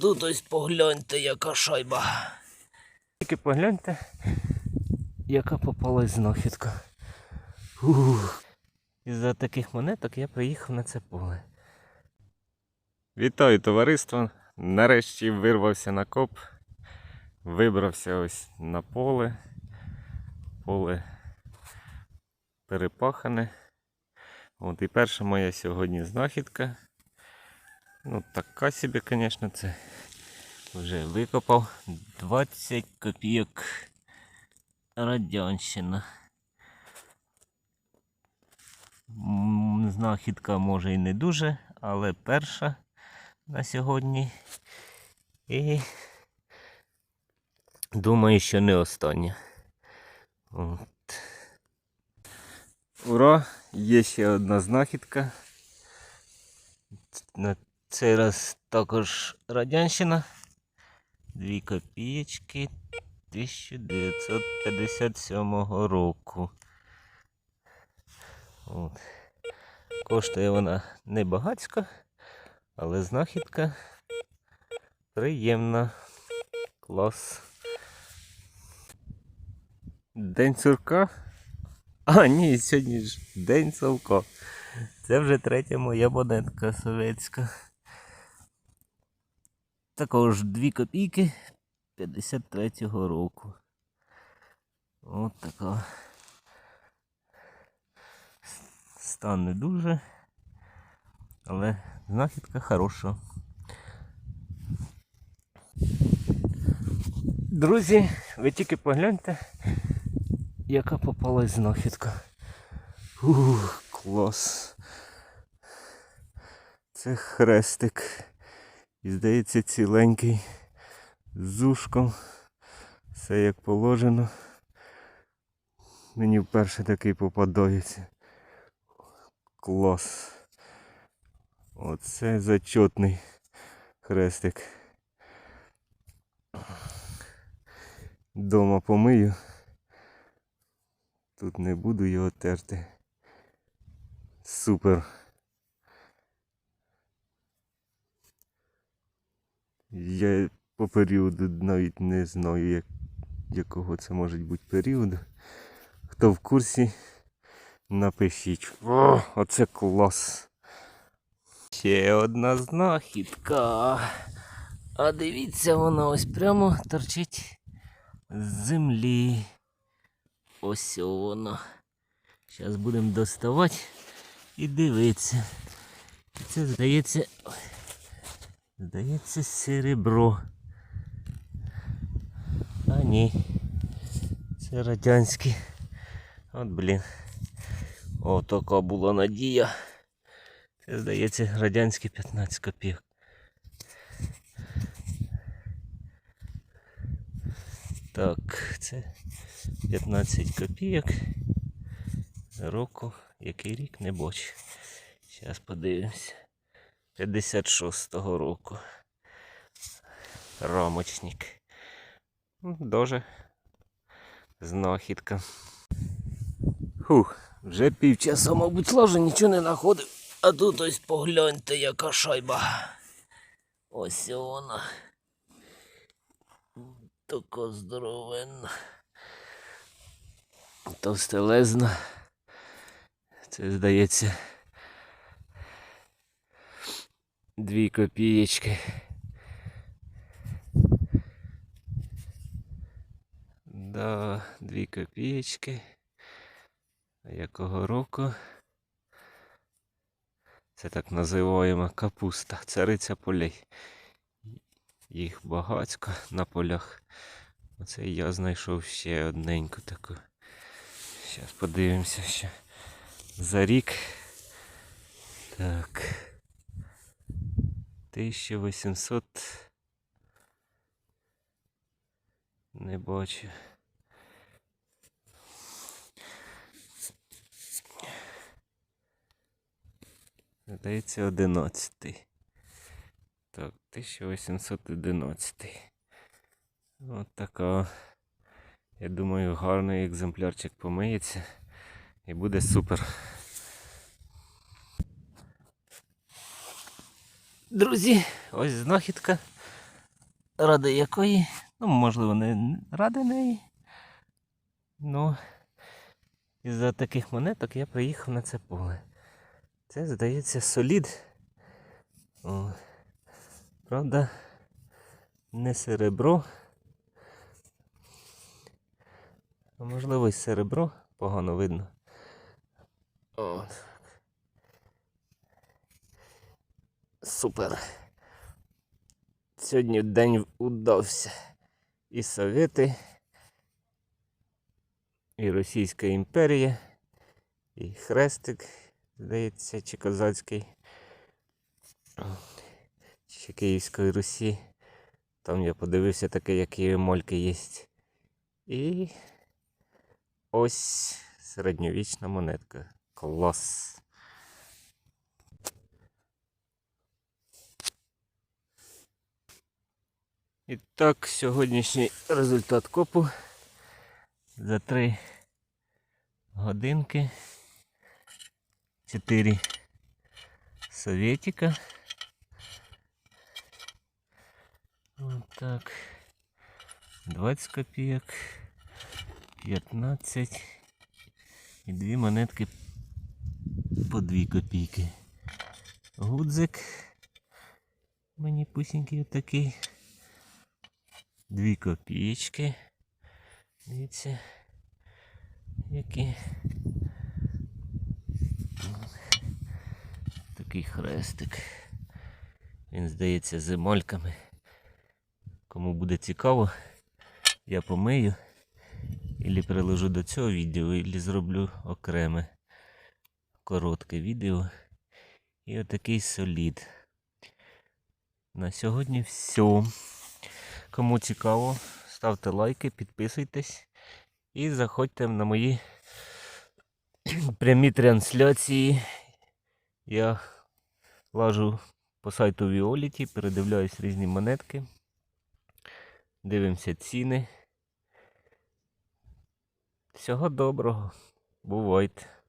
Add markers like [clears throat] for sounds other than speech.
Тут ось погляньте, яка шайба. Тільки погляньте, яка попалась знахідка. Ух. Із-за таких монеток я приїхав на це поле. Вітаю, товариство! Нарешті вирвався на коп. Вибрався ось на поле. Поле перепахане. От і перша моя сьогодні знахідка. Ну, така собі, звісно, це вже викопав 20 копійок радянщина. Знахідка може і не дуже, але перша на сьогодні. І думаю, що не остання. От. Ура! Є ще одна знахідка. Цей раз також радянщина. Дві копієчки 1957 року. От. Коштує вона не багацько, але знахідка приємна. Клас. День сурка? А, ні, сьогодні ж День Совка. Це вже третя моя монетка совєтська. Також 2 копійки 53-го року. От така. Стан не дуже, але знахідка хороша. Друзі, ви тільки погляньте, яка попалась знахідка. Ух, клас. Це хрестик. І здається ціленький. З ушком. Все як положено. Мені вперше такий попадається. Клас. Оце зачетний хрестик. Дома помию. Тут не буду його терти. Супер. Я по періоду навіть не знаю, як, якого це може бути періоду. Хто в курсі, напишіть. О, оце клас. Ще одна знахідка. А дивіться, вона ось прямо торчить з землі. Ось вона. Зараз будемо доставати і дивитися. Це здається. Здається, серебро. А ні. Це радянське. От блін. О, така була надія. Це здається радянські 15 копійок. Так, це 15 копійок. Року, який рік не бачу. Зараз подивимося. 56-го року. Рамочник. Ну, Дуже знахідка. Фух, вже півчаса, мабуть, лажу, нічого не знаходив. А тут ось погляньте, яка шайба. Ось вона. Така здоровенна. Товстелезна. Це здається. Дві копієчки. Да, дві копієчки. Якого року? Це так називаємо капуста, цариця полей. Їх багатько на полях. Оце я знайшов ще одненьку таку. Зараз подивимося ще за рік. Так. 1800. Не бачу. Здається, 11. Так, 1811. От така. Я думаю, гарний екземплярчик помиється і буде супер. Друзі, Ось знахідка. ради якої, Ну, можливо, не ради неї. Ну, із-за таких монеток я приїхав на це поле. Це, здається, солід. О, правда, не серебро. А можливо, і серебро погано видно. От. Супер. Сьогодні день удався. І Совєти, і Російська імперія, і Хрестик, здається, чи Козацький, чи Київської Русі. Там я подивився таке, які мольки є. І ось середньовічна монетка. Клас. І так, сьогоднішній результат копу за 3 годинки. 4 совєтика. Ось так. 20 копійок. 15. І дві монетки по 2 копійки. Гудзик. Мені пусінький отакий. Дві копійки. Дивіться, які. Такий хрестик. Він здається з емальками. Кому буде цікаво, я помию. Ілі приложу до цього відео, ілі зроблю окреме коротке відео. І отакий солід. На сьогодні все. Кому цікаво, ставте лайки, підписуйтесь і заходьте на мої [clears throat] прямі трансляції. Я лажу по сайту Віоліті, передивляюсь різні монетки. Дивимося ціни. Всього доброго. Бувайте.